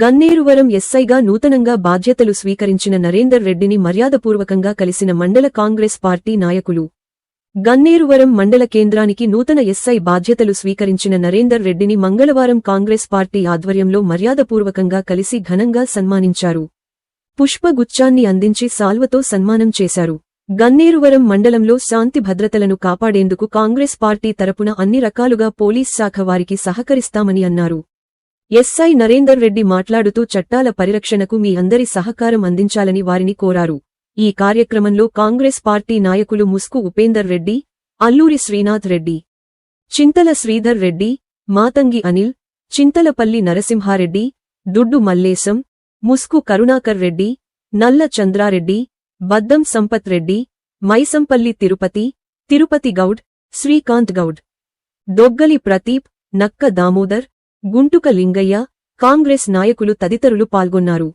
గన్నేరువరం ఎస్ఐగా నూతనంగా బాధ్యతలు స్వీకరించిన నరేందర్ రెడ్డిని మర్యాదపూర్వకంగా కలిసిన మండల కాంగ్రెస్ పార్టీ నాయకులు. గన్నేరువరం మండల కేంద్రానికి నూతన ఎస్ఐ బాధ్యతలు స్వీకరించిన నరేందర్ రెడ్డిని మంగళవారం కాంగ్రెస్ పార్టీ ఆధ్వర్యంలో మర్యాదపూర్వకంగా కలిసి ఘనంగా సన్మానించారు. పుష్పగుచ్చాన్ని అందించి సాల్వతో సన్మానం చేశారు. గన్నేరువరం మండలంలో శాంతి భద్రతలను కాపాడేందుకు కాంగ్రెస్ పార్టీ తరపున అన్ని రకాలుగా పోలీస్ శాఖ వారికి సహకరిస్తామని అన్నారు. ఎస్ఐ నరేందర్ రెడ్డి మాట్లాడుతూ చట్టాల పరిరక్షణకు మీ అందరి సహకారం అందించాలని వారిని కోరారు. ఈ కార్యక్రమంలో కాంగ్రెస్ పార్టీ నాయకులు ముస్కు ఉపేందర్ రెడ్డి అల్లూరి శ్రీనాథ్ రెడ్డి చింతల శ్రీధర్ రెడ్డి మాతంగి అనిల్ చింతలపల్లి నరసింహారెడ్డి దుడ్డు మల్లేశం ముస్కు కరుణాకర్ రెడ్డి నల్ల చంద్రారెడ్డి బద్దం సంపత్ రెడ్డి మైసంపల్లి తిరుపతి తిరుపతి గౌడ్ శ్రీకాంత్ గౌడ్ దొగ్గలి ప్రతీప్ నక్క దామోదర్ గుంటుక లింగయ్య కాంగ్రెస్ నాయకులు తదితరులు పాల్గొన్నారు.